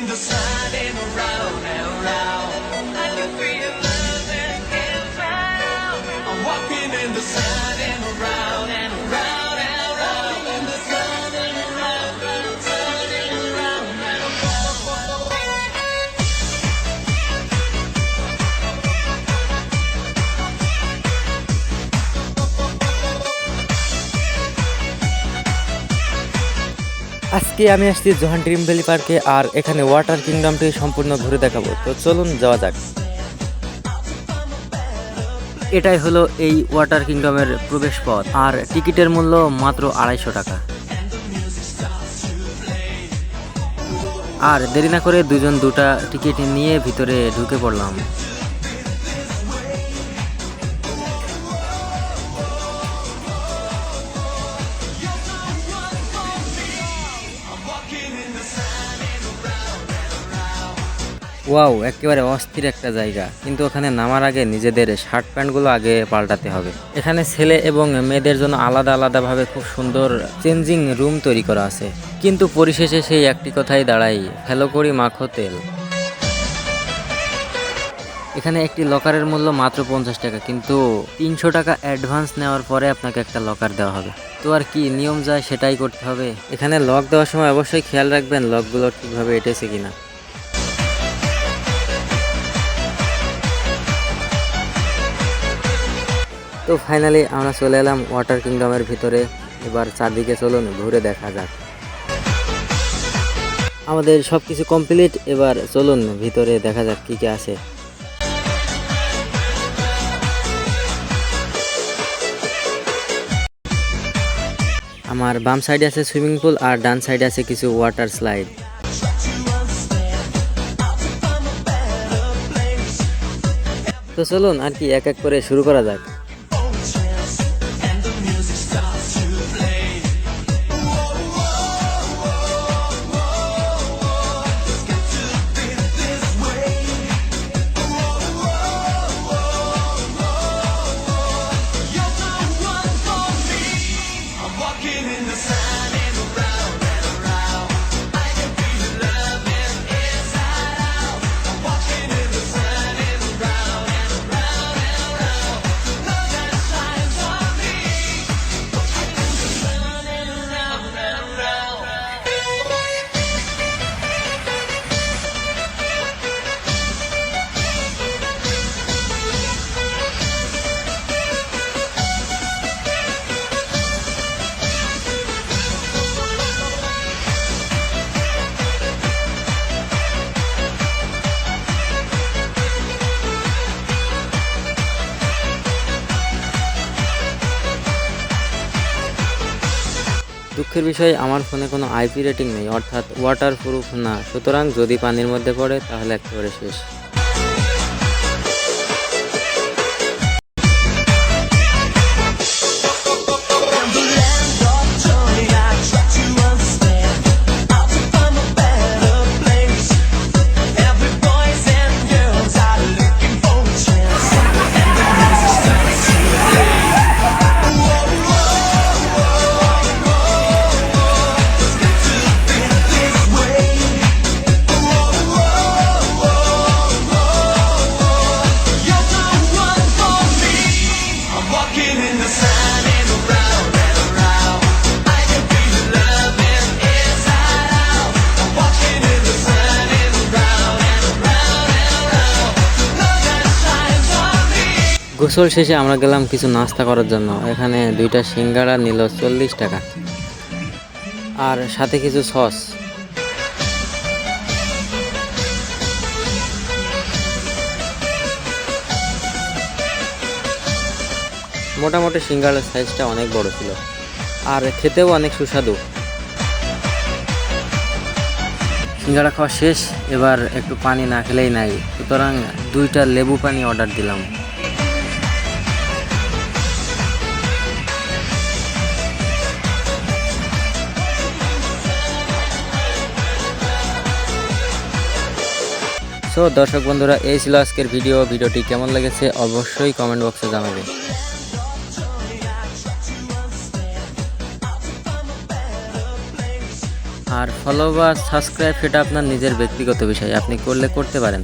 in the and around and around. I can feel আজকে আমি আসছি জোহান ড্রিম ভ্যালি পার্কে আর এখানে ওয়াটার কিংডমটি সম্পূর্ণ ঘুরে দেখাবো। তো চলুন যাওয়া যাক। এটাই হলো এই ওয়াটার কিংডমের প্রবেশ পথ আর টিকিটের মূল্য মাত্র আড়াইশো টাকা। আর দেরি না করে দুজন দুটা টিকিট নিয়ে ভিতরে ঢুকে পড়লাম। ওয়াও, একেবারে অস্থির একটা জায়গা। কিন্তু ওখানে নামার আগে নিজেদের শার্ট প্যান্টগুলো আগে পাল্টাতে হবে। এখানে ছেলে এবং মেয়েদের জন্য আলাদা আলাদাভাবে খুব সুন্দর চেঞ্জিং রুম তৈরি করা আছে। কিন্তু পরিশেষে সেই একটি কথাই দাঁড়াই ফেলো করি মাখো তেল। এখানে একটি লকারের মূল্য মাত্র পঞ্চাশ টাকা, কিন্তু তিনশো টাকা অ্যাডভান্স নেওয়ার পরে আপনাকে একটা লকার দেওয়া হবে। তো আর কি, নিয়ম যায় সেটাই করতে হবে। এখানে লক দেওয়ার সময় অবশ্যই খেয়াল রাখবেন লকগুলো ঠিকভাবে এটেছে কিনা। তো ফাইনালি আমরা চলে এলাম ওয়াটার কিংডমের ভিতরে। এবার চারদিকে চলুন, ঘুরে দেখা যাক। আমাদের সব কিছু কমপ্লিট এবার চলুন ভিতরে দেখা যাক কী কী আছে। আমার বাম সাইডে আছে সুইমিং পুল আর ডান সাইডে আছে কিছু ওয়াটার স্লাইড তো চলুন আর কি এক এক করে শুরু করা যাক। দুঃখের বিষয়, আমার ফোনে কোনো আইপি রেটিং নেই, অর্থাৎ ওয়াটার প্রুফ না। সুতরাং যদি পানির মধ্যে পড়ে, তাহলে একেবারে শেষ। গোসল শেষে আমরা গেলাম কিছু নাস্তা করার জন্য। এখানে দুইটা সিঙ্গাড়া নিল চল্লিশ টাকা। আর সাথে কিছু সস। মোটামুটি সিঙ্গাড়ার সাইজটা অনেক বড় ছিল। আর খেতেও অনেক সুস্বাদু। সিঙ্গাড়া খাওয়া শেষ, এবার একটু পানি না খেলেই নাই। সুতরাং দুইটা লেবু পানি অর্ডার দিলাম। সো দর্শক বন্ধুরা, এই ছিল আজকের ভিডিও। ভিডিওটি কেমন লেগেছে অবশ্যই কমেন্ট বক্সে জানাবেন। আর ফলো বা সাবস্ক্রাইব সেটা আপনার নিজের ব্যক্তিগত বিষয়। আপনি করলে করতে পারেন।